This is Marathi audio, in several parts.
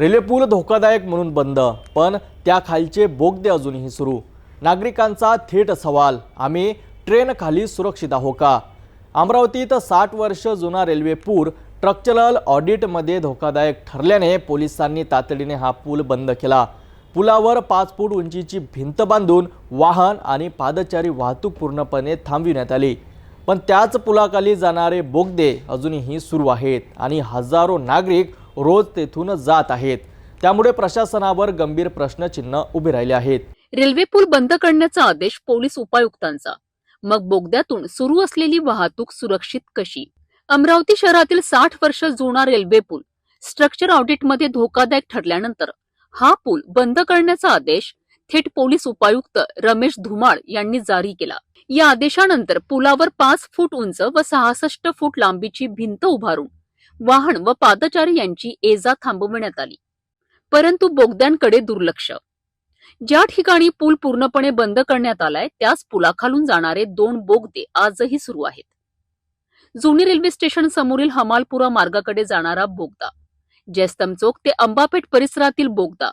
रेल्वे पूल धोकादायक म्हणून बंद पण त्याखालचे बोगदे अजूनही सुरू. नागरिकांचा थेट सवाल आम्ही ट्रेन खाली सुरक्षित आहो का? अमरावतीत साठ वर्ष जुना रेल्वे पूल स्ट्रक्चरल ऑडिटमध्ये धोकादायक ठरल्याने पोलिसांनी तातडीने हा पूल बंद केला. पुलावर पाच फूट उंचीची भिंत बांधून वाहन आणि पादचारी वाहतूक पूर्णपणे थांबविण्यात आली. पण त्याच पुलाखाली जाणारे बोगदे अजूनही सुरू आहेत आणि हजारो नागरिक रोज तेथून जात आहेत. त्यामुळे प्रशासनावर गंभीर प्रश्नचिन्ह उभे राहिले आहेत. रेल्वे पूल बंद करण्याचा आदेश पोलीस उपायुक्तांचा. मग बोगद्यातून सुरू असलेली वाहतूक सुरक्षित कशी? अमरावती शहरातील साठ वर्ष जुना रेल्वे पूल स्ट्रक्चर ऑडिटमध्ये धोकादायक ठरल्यानंतर हा पूल बंद करण्याचा आदेश थेट पोलीस उपायुक्त रमेश धुमाळ यांनी जारी केला. या आदेशानंतर पुलावर पाच फूट उंच व सहासष्ट फूट लांबीची भिंत उभारून वाहन व पादचारी यांची ये जा थांबविण्यात आली. परंतु बोगद्यांकडे दुर्लक्ष. ज्या ठिकाणी पूल पूर्णपणे बंद करण्यात आलाय त्याच पुलाखालून जाणारे दोन बोगदे आजही सुरू आहेत. जुनी रेल्वे स्टेशन समोरील हमालपुरा मार्गाकडे जाणारा बोगदा जयस्तम चौक ते अंबापेठ परिसरातील बोगदा.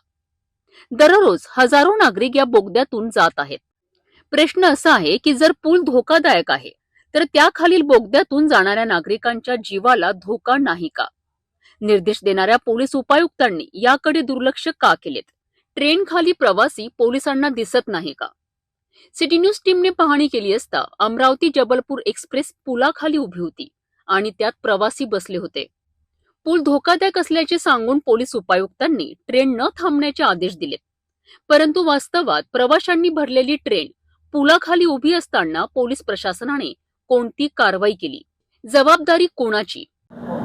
दररोज हजारो नागरिक या बोगद्यातून जात आहेत. प्रश्न असा आहे की जर पूल धोकादायक आहे तर त्याखालील बोगद्यातून जाणाऱ्या नागरिकांच्या जीवाला धोका नाही का? निर्देश देणाऱ्या पोलीस उपायुक्तांनी याकडे दुर्लक्ष का केलेत? ट्रेन खाली प्रवासी पोलिसांना दिसत नाही का? सिटी न्यूज टीमने पाहणी केली असता अमरावती जबलपूर एक्सप्रेस पुलाखाली उभी होती आणि त्यात प्रवासी बसले होते. पूल धोकादायक असल्याचे सांगून पोलीस उपायुक्तांनी ट्रेन न थांबण्याचे आदेश दिलेत. परंतु वास्तवात प्रवाशांनी भरलेली ट्रेन पुलाखाली उभी असताना पोलीस प्रशासनाने कोणती कारवाई केली? जबाबदारी कोणाची?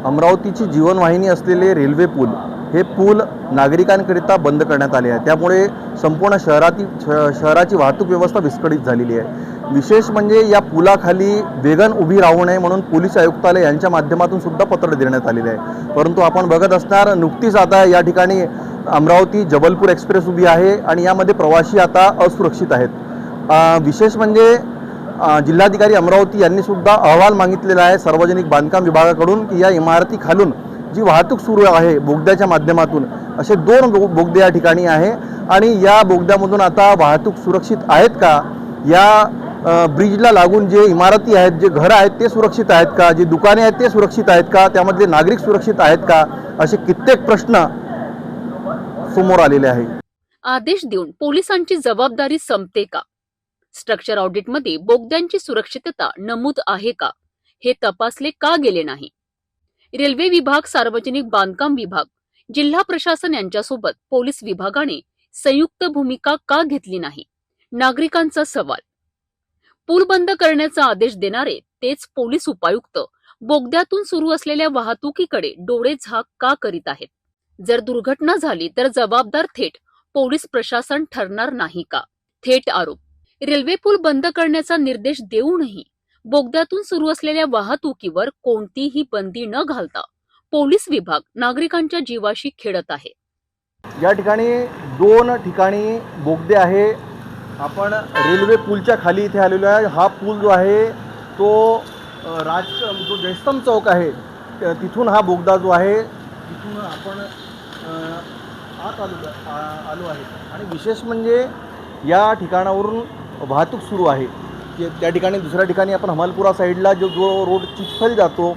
अमरावतीची जीवनवाहिनी असलेले रेल्वे पूल हे पूल नागरिकांकरिता बंद करण्यात आले आहे. त्यामुळे संपूर्ण शहरातील शहराची वाहतूक व्यवस्था विस्कळीत झालेली आहे. विशेष म्हणजे या पुलाखाली वेगन उभी राहू नये म्हणून पोलीस आयुक्तालय यांच्या माध्यमातून सुद्धा पत्र देण्यात आलेले आहे. परंतु आपण बघत असणार नुकतीच आता या ठिकाणी अमरावती जबलपूर एक्सप्रेस उभी आहे आणि यामध्ये प्रवासी आता असुरक्षित आहेत. विशेष म्हणजे जिल्हाधिकारी अमरावती यांनी सुद्धा अहवाल मागितलेला आहे सार्वजनिक बांधकाम विभागाकडून की या इमारती खालून जी वाहतूक सुरू आहे बोगद्याच्या माध्यमातून असे दोन बोगदे या ठिकाणी आहे. आणि या बोगद्यामधून आता वाहतूक सुरक्षित आहेत का? या ब्रिजला लागून जे इमारती आहेत जे घरं आहेत ते सुरक्षित आहेत का? जे दुकाने आहेत ते सुरक्षित आहेत का? त्यामधले नागरिक सुरक्षित आहेत का? असे कित्येक प्रश्न समोर आलेले आहे. आदेश देऊन पोलिसांची जबाबदारी संपते का? स्ट्रक्चर ऑडिटमध्ये बोगद्यांची सुरक्षितता नमूद आहे का? हे तपासले का गेले नाही? रेल्वे विभाग सार्वजनिक बांधकाम विभाग जिल्हा प्रशासन यांच्यासोबत पोलीस विभागाने संयुक्त भूमिका का घेतली नाही? नागरिकांचा सवाल. पूल बंद करण्याचा आदेश देणारे तेच पोलीस उपायुक्त बोगद्यातून सुरू असलेल्या वाहतुकीकडे डोळे झाक का करीत आहेत? जर दुर्घटना झाली तर जबाबदार थेट पोलीस प्रशासन ठरणार नाही का? थेट आरोप. रेल्वे पूल बंद करण्याचा निर्देश देऊनही बोगद्यातून सुरू असलेल्या वाहतुकीवर कोणतीही बंदी न घालता पोलीस विभाग नागरिकांच्या जीवाशी खेळत आहे. या ठिकाणी दोन ठिकाणी बोगदे आहे. आपण रेल्वे पूलच्या खाली इथे आलेलो आहे. हा पूल जो आहे तो राज जो जयस्तम चौक आहे तिथून हा बोगदा जो आहे तिथून आपण आत आलो आलो आहे. आणि विशेष म्हणजे या ठिकाणावरून वाहतूक सुरू आहे. की त्या ठिकाणी दुसऱ्या ठिकाणी आपण हमालपुरा साईडला जो जो रोड चिखल जातो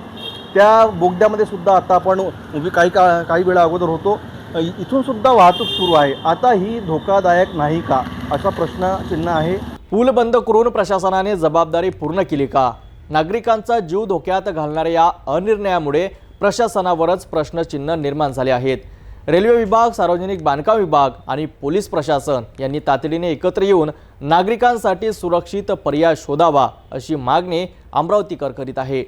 त्या बोगद्यामध्ये सुद्धा आता आपण उभी काही का काही वेळा अगोदर होतो. इथून सुद्धा वाहतूक सुरू आहे. आता ही धोकादायक नाही का? असा प्रश्न चिन्ह आहे. पूल बंद करून प्रशासनाने जबाबदारी पूर्ण केली का? नागरिकांचा जीव धोक्यात घालणाऱ्या या अनिर्णयामुळे प्रशासनावरच प्रश्नचिन्ह निर्माण झाले आहेत. रेल्वे विभाग सार्वजनिक बांधकाम विभाग आणि पोलीस प्रशासन यांनी तातडीने एकत्र येऊन नागरिकांसाठी सुरक्षित पर्याय शोधावा अशी मागणी अमरावतीकर करीत आहे.